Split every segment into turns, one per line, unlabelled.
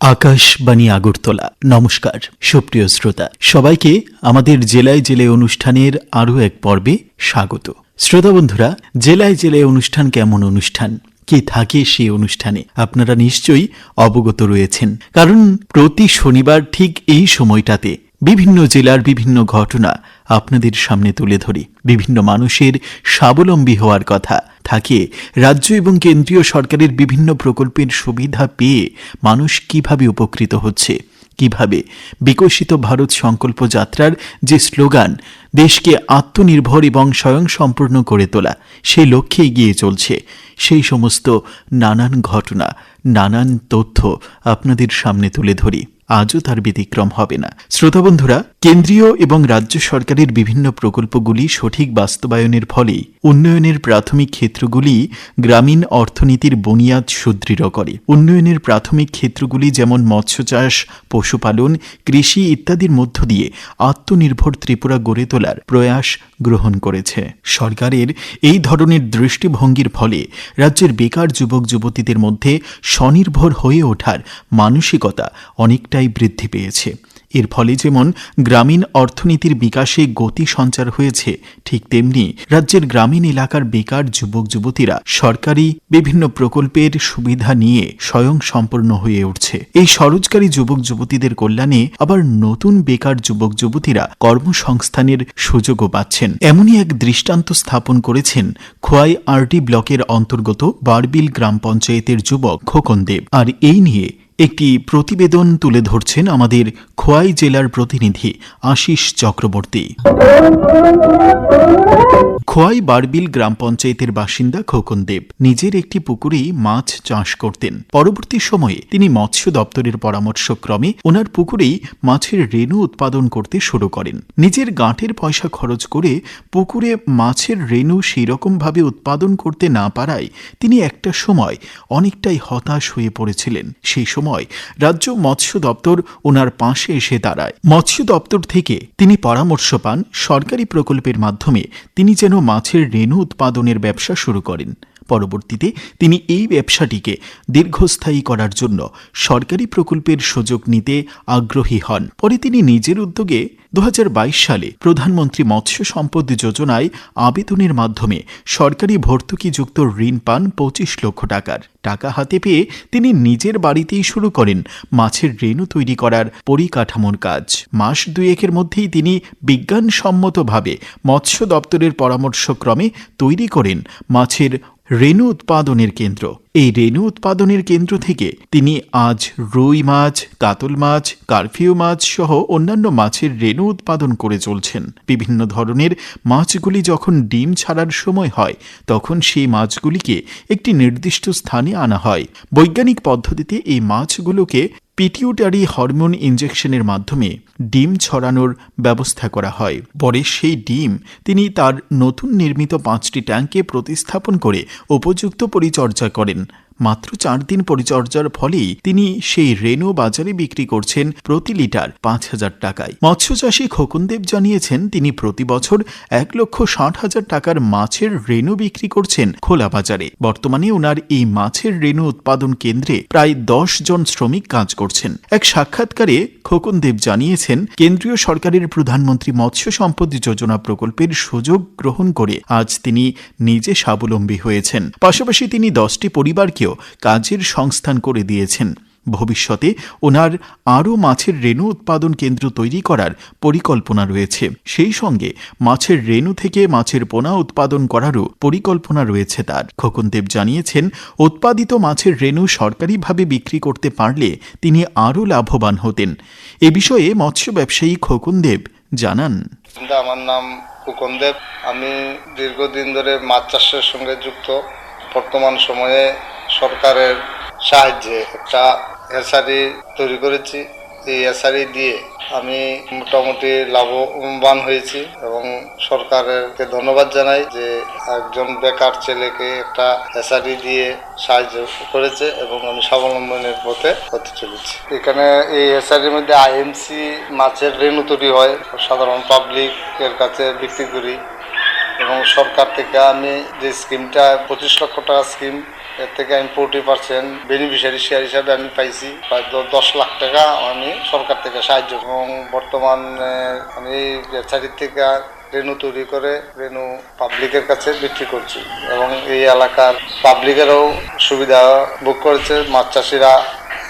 আকাশবাণী আগরতলা। নমস্কার, সুপ্রিয় শ্রোতা। সবাইকে আমাদের জেলায় জেলে অনুষ্ঠানের আরও এক পর্বে স্বাগত। শ্রোতা বন্ধুরা, জেলায় জেলায় অনুষ্ঠান কেমন অনুষ্ঠান? কি থাকে সেই অনুষ্ঠানে? আপনারা নিশ্চয়ই অবগত রয়েছেন। কারণ প্রতি শনিবার ঠিক এই সময়টাতে বিভিন্ন জেলার বিভিন্ন ঘটনা আপনাদের সামনে তুলে ধরি। বিভিন্ন মানুষের স্বাবলম্বী হওয়ার কথা থাকে। রাজ্য এবং কেন্দ্রীয় সরকারের বিভিন্ন প্রকল্পের সুবিধা পেয়ে মানুষ কীভাবে উপকৃত হচ্ছে? কীভাবে? বিকশিত ভারত সংকল্প যাত্রার যে স্লোগান, দেশকে আত্মনির্ভর এবং স্বয়ংসম্পূর্ণ করে তোলা সেই লক্ষ্যে এগিয়ে চলছে। সেই সমস্ত নানান ঘটনা, নানান তথ্য আপনাদের সামনে তুলে ধরি। আজও তার ব্যতিক্রম হবে না। শ্রোতা বন্ধুরা, কেন্দ্রীয় এবং রাজ্য সরকারের বিভিন্ন প্রকল্পগুলি সঠিক বাস্তবায়নের ফলে উন্নয়নের প্রাথমিক ক্ষেত্রগুলি গ্রামীণ অর্থনীতির বুনিয়াদ সুদৃঢ় করে। উন্নয়নের প্রাথমিক ক্ষেত্রগুলি যেমন মৎস্য চাষ, পশুপালন, কৃষি ইত্যাদির মধ্য দিয়ে আত্মনির্ভর ত্রিপুরা গড়ে তোলার প্রয়াস গ্রহণ করেছে। সরকারের এই ধরনের দৃষ্টিভঙ্গির ফলে রাজ্যের বেকার যুবক যুবতীদের মধ্যে স্বনির্ভর হয়ে ওঠার মানসিকতা অনেকটাই বৃদ্ধি পেয়েছে। এর ফলে যেমন গ্রামীণ অর্থনীতির বিকাশে গতি সঞ্চার হয়েছে, ঠিক তেমনি রাজ্যের গ্রামীণ এলাকার বেকার যুবক, যুবতীরা সরকারি বিভিন্ন প্রকল্পের সুবিধা নিয়ে স্বয়ং সম্পূর্ণ হয়ে উঠছে। এই সরোজকারী যুবক, যুবতীদের কল্যাণে আবার নতুন বেকার যুবক, যুবতীরা কর্মসংস্থানের সুযোগও পাচ্ছেন। এমনই এক দৃষ্টান্ত স্থাপন করেছেন খোয়াই আরটি ব্লকের অন্তর্গত বারবিল গ্রাম পঞ্চায়েতের যুবক খোকন দেব আর এই নিয়ে একটি প্রতিবেদন তুলে ধরছেন আমাদের খোয়াই জেলার প্রতিনিধি আশিস চক্রবর্তী। খোয়াই বারবিল গ্রাম পঞ্চায়েতের বাসিন্দা খোকন দেব নিজের একটি পুকুরেই মাছ চাষ করতেন। পরবর্তী সময়ে তিনি মৎস্য দপ্তরের পরামর্শক্রমে ওনার পুকুরেই মাছের রেণু উৎপাদন করতে শুরু করেন। নিজের গাঁটের পয়সা খরচ করে পুকুরে মাছের রেণু সেইরকমভাবে উৎপাদন করতে না পারায় তিনি একটা সময় অনেকটাই হতাশ হয়ে পড়েছিলেন। সেই সময় রাজ্য মৎস্য দপ্তর ওনার পাশে এসে দাঁড়ায়। মৎস্য দপ্তর থেকে তিনি পরামর্শ পান সরকারি প্রকল্পের মাধ্যমে তিনি যেন মাছের রেণু উৎপাদনের ব্যবসা শুরু করেন। পরবর্তীতে তিনি এই ব্যবসাটিকে দীর্ঘস্থায়ী করার জন্য সরকারি প্রকল্পের সুযোগ নিতে আগ্রহী হন। পরে তিনি নিজের উদ্যোগে দু হাজার বাইশ সালে প্রধানমন্ত্রী মৎস্য সম্পদ যোজনায় আবেদনের মাধ্যমে সরকারি ভর্তুকিযুক্ত ঋণ পান পঁচিশ লক্ষ টাকার। টাকা হাতে পেয়ে তিনি নিজের বাড়িতেই শুরু করেন মাছের রেণু তৈরি করার পরিকাঠামোর কাজ। মাস দুয়েকের মধ্যেই তিনি বিজ্ঞানসম্মতভাবে মৎস্য দপ্তরের পরামর্শক্রমে তৈরি করেন মাছের রেণু উৎপাদনের কেন্দ্র। এই রেণু উৎপাদনের কেন্দ্র থেকে তিনি আজ রুই মাছ, কাতল মাছ, কারফিউ মাছ সহ অন্যান্য মাছের রেণু উৎপাদন করে চলছেন। বিভিন্ন ধরনের মাছগুলি যখন ডিম ছাড়ার সময় হয়, তখন সেই মাছগুলিকে একটি নির্দিষ্ট স্থানে আনা হয়। বৈজ্ঞানিক পদ্ধতিতে এই মাছগুলোকে পিটিউটারি হরমোন ইঞ্জেকশনের মাধ্যমে ডিম ছড়ানোর ব্যবস্থা করা হয়। পরে সেই ডিম তিনি তার নতুন নির্মিত পাঁচটি ট্যাঙ্কে প্রতিস্থাপন করে উপযুক্ত পরিচর্যা করেন। মাত্র চার দিন পরিচর্যার ফলেই তিনি সেই রেণু বাজারে বিক্রি করছেন প্রতি লিটার পাঁচ হাজার টাকায়। মৎস্যচাষী খোকনদেব জানিয়েছেন, তিনি প্রতি বছর এক লক্ষ ষাট হাজার টাকার মাছের রেণু বিক্রি করছেন খোলা বাজারে। বর্তমানে ওনার এই মাছের রেণু উৎপাদন কেন্দ্রে প্রায় দশ জন শ্রমিক কাজ করছেন। এক সাক্ষাৎকারে খোকনদেব জানিয়েছেন, কেন্দ্রীয় সরকারের প্রধানমন্ত্রী মৎস্য সম্পদ যোজনা প্রকল্পের সুযোগ গ্রহণ করে আজ তিনি নিজে স্বাবলম্বী হয়েছেন। পাশাপাশি তিনি দশটি পরিবারকেও কাজের সংস্থান করে দিয়েছেন। ভবিষ্যতে ওনার আরও মাছের রেণু উৎপাদন কেন্দ্র তৈরি করার পরিকল্পনা রয়েছে। সেই সঙ্গে মাছের রেণু থেকে মাছের পোনা উৎপাদন করারও পরিকল্পনা রয়েছে তার। খোকনদেব জানিয়েছেন, উৎপাদিত মাছের রেণু সরকারিভাবে বিক্রি করতে পারলে তিনি আরও লাভবান হতেন। এ বিষয়ে মৎস্য ব্যবসায়ী খোকনদেব জানান।
আমার নাম কুকন দেব আমি দীর্ঘদিন ধরে মাছ চাষের সঙ্গে যুক্ত। বর্তমান সময়ে সরকারের সাহায্যে একটা হ্যাচারি তৈরি করেছি। এই এসারি দিয়ে আমি মোটামুটি লাভবান হয়েছি এবং সরকারকে ধন্যবাদ জানাই যে একজন বেকার ছেলেকে একটা এসারি দিয়ে সাহায্য করেছে এবং আমি স্বাবলম্বনের পথে হতে চলেছি। এখানে এই এসারির মধ্যে আইএমসি মাছের রেণু তৈরি হয়, সাধারণ পাবলিকের কাছে বিক্রি করি এবং সরকার থেকে আমি যে স্কিমটা পঁচিশ লক্ষ টাকা স্কিম এর থেকে আমি ফোর্টি পার্সেন্ট বেনিফিশিয়ারি শেয়ার হিসাবে আমি পাইছি। দশ লাখ টাকা আমি সরকার থেকে সাহায্য এবং বর্তমানে আমি বেচারির থেকে রেনু তৈরি করে রেনু পাবলিকের কাছে বিক্রি করছি। এবং এই এলাকার পাবলিকেরও সুবিধা ভোগ করেছে। মাছ চাষিরা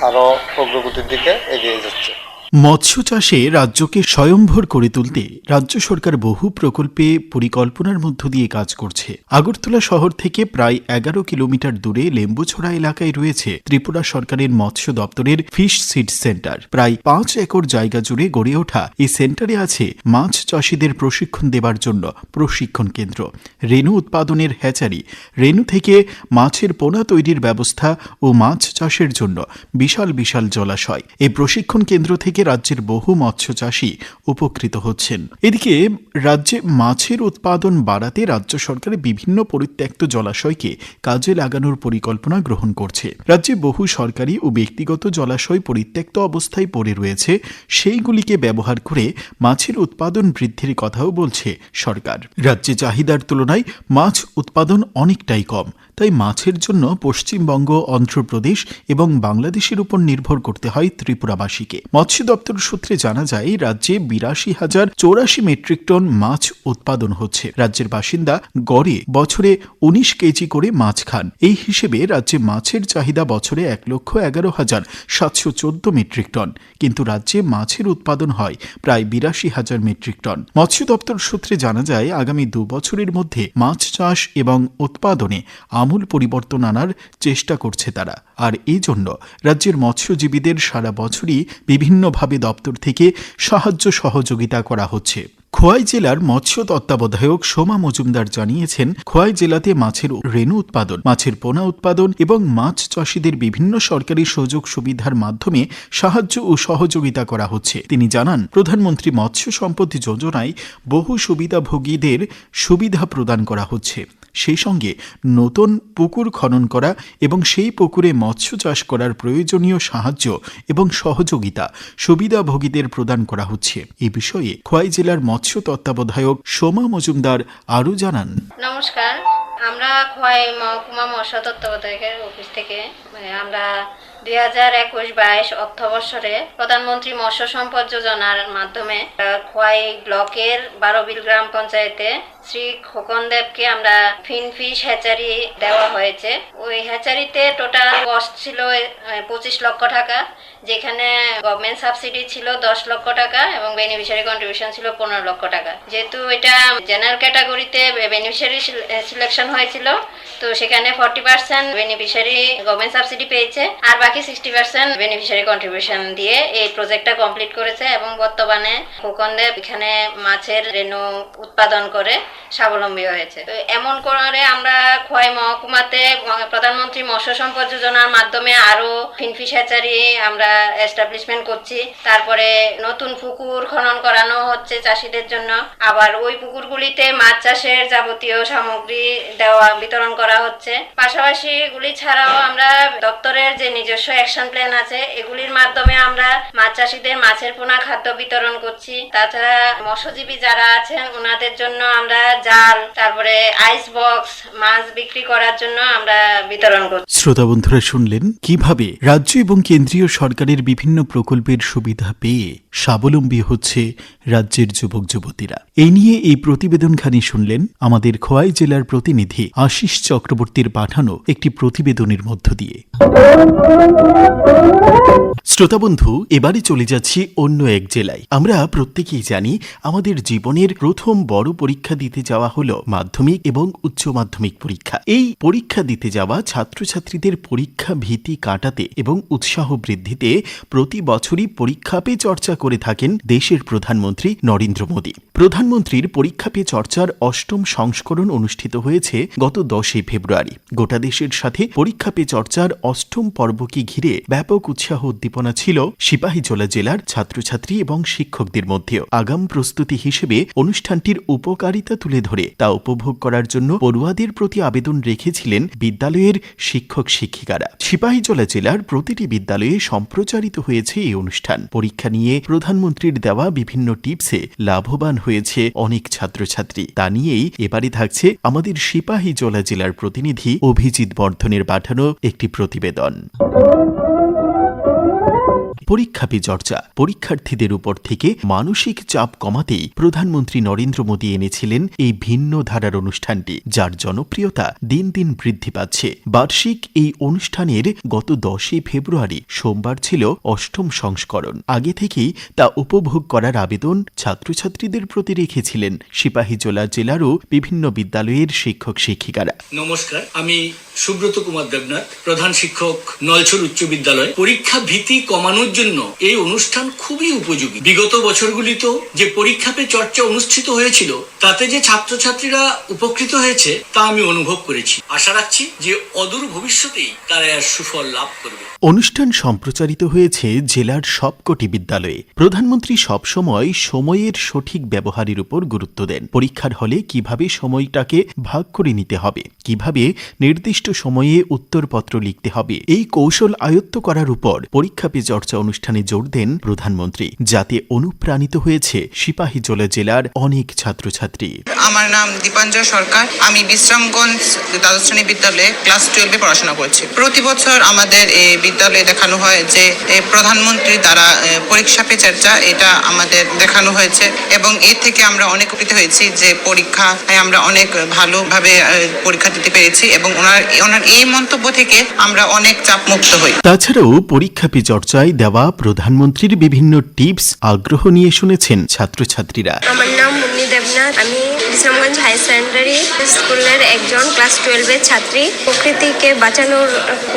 আরও অগ্রগতির দিকে এগিয়ে যাচ্ছে।
মৎস্য চাষে রাজ্যকে স্বয়ম্ভর করে তুলতে রাজ্য সরকার বহু প্রকল্পে পরিকল্পনার মধ্য দিয়ে কাজ করছে। আগরতলা শহর থেকে প্রায় এগারো কিলোমিটার দূরে লেম্বুছড়া এলাকায় রয়েছে ত্রিপুরা সরকারের মৎস্য দপ্তরের ফিশ সিড সেন্টার। প্রায় পাঁচ একর জায়গা জুড়ে গড়ে ওঠা এই সেন্টারে আছে মাছ চাষিদের প্রশিক্ষণ দেবার জন্য প্রশিক্ষণ কেন্দ্র। রেণু উৎপাদনের হ্যাচারি, রেণু থেকে মাছের পোনা তৈরির ব্যবস্থা ও মাছ চাষের জন্য বিশাল বিশাল জলাশয়। এই প্রশিক্ষণ কেন্দ্র থেকে রাজ্যের বহু মৎস্য চাষী উপকৃত হচ্ছেন। এদিকে রাজ্যে মাছের উৎপাদন বাড়াতে রাজ্য সরকার বিভিন্ন পরিত্যক্ত জলাশয়কে কাজে লাগানোর পরিকল্পনা গ্রহণ করছে। রাজ্যে বহু সরকারি ও ব্যক্তিগত জলাশয় পরিত্যক্ত অবস্থায় পড়ে রয়েছে। সেইগুলিকে ব্যবহার করে মাছের উৎপাদন বৃদ্ধির কথাও বলছে সরকার। রাজ্যে চাহিদার তুলনায় মাছ উৎপাদন অনেকটাই কম। তাই মাছের জন্য পশ্চিমবঙ্গ, অন্ধ্রপ্রদেশ এবং বাংলাদেশের উপর নির্ভর করতে হয় ত্রিপুরাবাসীকে। মৎস্য দপ্তর সূত্রে জানা যায়, রাজ্যে বিরাশি হাজার চৌরাশি মেট্রিক টন মাছ উৎপাদন হচ্ছে। রাজ্যের বাসিন্দা গড়ে বছরে উনিশ কেজি করে মাছ খান। এই হিসেবে রাজ্যে মাছের চাহিদা বছরে এক লক্ষ এগারো হাজার সাতশো চোদ্দ মেট্রিক টন, কিন্তু রাজ্যে মাছের উৎপাদন হয় প্রায় বিরাশি হাজার মেট্রিক টন। মৎস্য দপ্তর সূত্রে জানা যায়, আগামী দু বছরের মধ্যে মাছ চাষ এবং উৎপাদনে আমূল পরিবর্তন আনার চেষ্টা করছে তারা। আর এই জন্য রাজ্যের মৎস্যজীবীদের সারা বছরই বিভিন্নভাবে দপ্তর থেকে সাহায্য সহযোগিতা করা হচ্ছে। খোয়াই জেলার মৎস্য তত্ত্বাবধায়ক সোমা মজুমদার জানিয়েছেন, খোয়াই জেলাতে মাছের রেণু উৎপাদন, মাছের পোনা উৎপাদন এবং মাছ চাষিদের বিভিন্ন সরকারি সুযোগ সুবিধার মাধ্যমে সাহায্য ও সহযোগিতা করা হচ্ছে। তিনি জানান, প্রধানমন্ত্রী মৎস্য সম্পদ যোজনায় বহু সুবিধাভোগীদের সুবিধা প্রদান করা হচ্ছে। সেই সঙ্গে নতুন পুকুর খনন করা এবং সেই পুকুরে মৎস্য চাষ করার প্রয়োজনীয় সাহায্য এবং সহযোগিতা সুবিধাভোগীদের প্রদান করা হচ্ছে। এ বিষয়ে খোয়াই জেলার মৎস্য তত্ত্বাবধায়ক সোমা মজুমদার আরও জানান।
নমস্কার, আমরা খোয়াই মহকুমা মৎস্য তত্ত্বাবধায়কের অফিস থেকে মানে আমরা দুই হাজার একুশ বাইশ অর্থ প্রধানমন্ত্রী মৎস্য সম্পদ যোজনার মাধ্যমে খোয়াই ব্লকের বারোবিল গ্রাম পঞ্চায়েতে শ্রী খোকন দেবকে আমরা ফিনফিশ হ্যাচারি দেওয়া হয়েছে। ওই হ্যাচারিতে টোটাল কস্ট ছিল পঁচিশ লক্ষ টাকা, যেখানে গভর্নমেন্ট সাবসিডি ছিল দশ লক্ষ টাকা এবং বেনিফিশিয়ারি কন্ট্রিবিউশন ছিল পনেরো লক্ষ টাকা। যেহেতু এটা জেনারেল ক্যাটাগরিতে বেনিফিশিয়ারি সিলেকশন হয়েছিল, তো সেখানে forty percent beneficiary government subsidy পেয়েছে। আর বাকি সিক্সটি পার্সেন্ট বেনিফিশিয়ারি কন্ট্রিবিউশন দিয়ে এই প্রজেক্টটা কমপ্লিট করেছে এবং বর্তমানে খোকনদেব এখানে মাছের রেণু উৎপাদন করে স্বাবলম্বী হয়েছে। তো এমন করে আমরা খোয়াই মহকুমাতে প্রধানমন্ত্রী মৎস্য সম্পদ যোজনার মাধ্যমে আরও ফিনফিশ আমরা এস্টাবলিশমেন্ট করছি। তারপরে নতুন পুকুর খনন করানো হচ্ছে চাষিদের জন্য। আবার ওই পুকুরগুলিতে মাছ চাষের যাবতীয় সামগ্রী দেওয়া, বিতরণ করা হচ্ছে। পাশাপাশি এগুলি ছাড়াও আমরা দপ্তরের যে নিজস্ব অ্যাকশন প্ল্যান আছে। এগুলির মাধ্যমে আমরা মাছ চাষিদের মাছের পোনা খাদ্য বিতরণ করছি। তাছাড়া মৎস্যজীবী যারা আছেন, ওনাদের জন্য আমরা জাল, তারপরে আইস বক্স মাছ বিক্রি করার জন্য আমরা বিতরণ করছি।
শ্রোতা বন্ধুরা, শুনলেন? কীভাবে রাজ্য এবং কেন্দ্রীয় সরকারের বিভিন্ন প্রকল্পের সুবিধা পেয়ে স্বাবলম্বী হচ্ছে রাজ্যের যুবক যুবতীরা। এই নিয়ে এই প্রতিবেদনখানি শুনলেন আমাদের খোয়াই জেলার প্রতিনিধি আশিস চক্রবর্তীর পাঠানো একটি প্রতিবেদনের মধ্য দিয়ে। শ্রোতা বন্ধু এবারে চলে যাচ্ছি অন্য এক জেলায়। আমরা প্রত্যেকেই জানি আমাদের জীবনের প্রথম বড় পরীক্ষা দিতে যাওয়া হলো মাধ্যমিক এবং উচ্চ মাধ্যমিক পরীক্ষা। এই পরীক্ষা দিতে যাওয়া ছাত্রছাত্রীদের পরীক্ষা ভীতি কাটাতে এবং উৎসাহ বৃদ্ধিতে প্রতি বছরই পরীক্ষা পে চর্চা করে থাকেন দেশের প্রধানমন্ত্রী। নরেন্দ্র মোদী। প্রধানমন্ত্রীর পরীক্ষা পে চর্চার অষ্টম সংস্করণ অনুষ্ঠিত হয়েছে গত দশই ফেব্রুয়ারি। গোটা দেশের সাথে পরীক্ষা পে চর্চার অষ্টম পর্বকে ঘিরে ব্যাপক উৎসাহ উদ্দীপনা ছিল সিপাহীজলা জেলার ছাত্রছাত্রী এবং শিক্ষকদের মধ্যেও। আগাম প্রস্তুতি হিসেবে অনুষ্ঠানটির উপকারিতা তুলে ধরে, তা উপভোগ করার জন্য পড়ুয়াদের প্রতি আবেদন রেখেছিলেন বিদ্যালয়ের শিক্ষক শিক্ষিকারা। সিপাহীজলা জেলার প্রতিটি বিদ্যালয়ে সম্প্রচারিত হয়েছে এই অনুষ্ঠান। পরীক্ষা নিয়ে প্রধানমন্ত্রীর দেওয়া বিভিন্ন টিপসে লাভবান হয়েছে অনেক ছাত্রছাত্রী। তা নিয়েই এবারে থাকছে আমাদের সিপাহী জলা জেলার প্রতিনিধি অভিজিৎ বর্ধনের পাঠানো একটি প্রতিবেদন। পরীক্ষা পে চর্চা। পরীক্ষার্থীদের উপর থেকে মানসিক চাপ কমাতেই প্রধানমন্ত্রী নরেন্দ্র মোদী এনেছিলেন এই ভিন্ন ধারার অনুষ্ঠানটি, যার জনপ্রিয়তা দিন দিন বৃদ্ধি পাচ্ছে। বার্ষিক এই অনুষ্ঠানের গত দশই ফেব্রুয়ারি সোমবার ছিল অষ্টম সংস্করণ। আগে থেকেই তা উপভোগ করার আবেদন ছাত্রছাত্রীদের প্রতি রেখেছিলেন সিপাহীজলা জেলারও বিভিন্ন বিদ্যালয়ের শিক্ষক শিক্ষিকারা।
নমস্কার, আমি সুব্রত কুমার দেবনাথ, প্রধান শিক্ষক নলছর উচ্চ বিদ্যালয়। পরীক্ষা ভীতি কমানোর জন্য এই অনুষ্ঠান খুবই উপযোগী। বিগত বছরগুলিতেও যে পরীক্ষা পে চর্চা অনুষ্ঠিত হয়েছিল, তাতে যে ছাত্রছাত্রীরা উপকৃত হয়েছে, তা আমি অনুভব করেছি। আশা রাখছি যে অদূর ভবিষ্যতেই তারা এর সুফল লাভ করবে।
অনুষ্ঠান সম্প্রচারিত হয়েছে জেলার সবকটি বিদ্যালয়ে। প্রধানমন্ত্রী সবসময় সময়ের সঠিক ব্যবহারের উপর গুরুত্ব দেন। পরীক্ষার হলে কীভাবে সময়টাকে ভাগ করে নিতে হবে, কীভাবে নির্দিষ্ট সময়ে উত্তরপত্র লিখতে হবে, এই কৌশল আয়ত্ত করার উপর পরীক্ষা পে চর্চা অনুষ্ঠানে জোর দেন প্রধানমন্ত্রী। যাতে অনুপ্রাণিত হয়েছে সিপাহীজলা জেলার অনেক ছাত্রছাত্রী।
আমার নাম দীপাঞ্জয় সরকার। আমি বিশ্রামগঞ্জ দ্বাদশ শ্রেণি বিদ্যালয়ে ক্লাস টুয়েলভে পড়াশোনা করছি। প্রতি বছর আমাদের এই বিদ্যালয়ে দেখানো হয় যে প্রধানমন্ত্রী দ্বারা পরীক্ষা পে চর্চা এটা আমাদের দেখানো হয়েছে। এবং এর থেকে আমরা অনেক উপকৃত হয়েছি যে পরীক্ষায় আমরা অনেক ভালোভাবে এ, পরীক্ষা দিতে পেরেছি এবং ওনার ওনার এই মন্তব্য থেকে আমরা অনেক চাপমুক্ত হই।
তাছাড়াও পরীক্ষা পে চর্চায় দেওয়া প্রধানমন্ত্রীর বিভিন্ন টিপস আগ্রহ নিয়ে শুনেছেন ছাত্রছাত্রীরা।
আমার নাম দেবনাথ। আমি বিশ্রামগঞ্জ হাই সেকেন্ডারি স্কুলের একজন ক্লাস টুয়েলভের ছাত্রী। প্রকৃতিকে বাঁচানোর,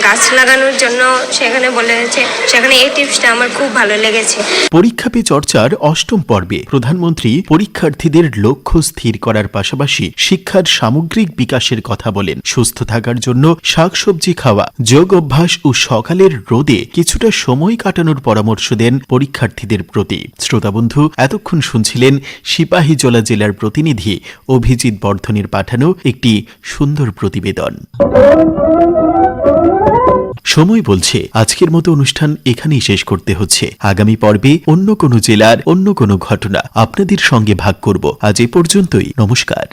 গাছ লাগানোর জন্য সেখানে বলেছে সেখানে এই টিপসটা আমার খুব ভালো লেগেছে।
পরীক্ষা পে চর্চার অষ্টম পর্বে প্রধানমন্ত্রী পরীক্ষার্থীদের লক্ষ্য স্থির করার পাশাপাশি শিক্ষার সামগ্রিক বিকাশের কথা বলেন। সুস্থ থাকার জন্য শাকসবজি খাওয়া, যোগ অভ্যাস ও সকালের রোদে কিছুটা সময় কাটানোর পরামর্শ দেন পরীক্ষার্থীদের প্রতি। শ্রোতাবন্ধু এতক্ষণ শুনছিলেন সিপাহীজলা জেলার প্রতিনিধি অভিজিৎ বর্ধনের পাঠানো একটি সুন্দর প্রতিবেদন। সময় বলছে, আজকের মতো অনুষ্ঠান এখানেই শেষ করতে হচ্ছে। আগামী পর্বে অন্য কোনো জেলার অন্য কোনো ঘটনা আপনাদের সঙ্গে ভাগ করব। আজ এ পর্যন্তই, নমস্কার।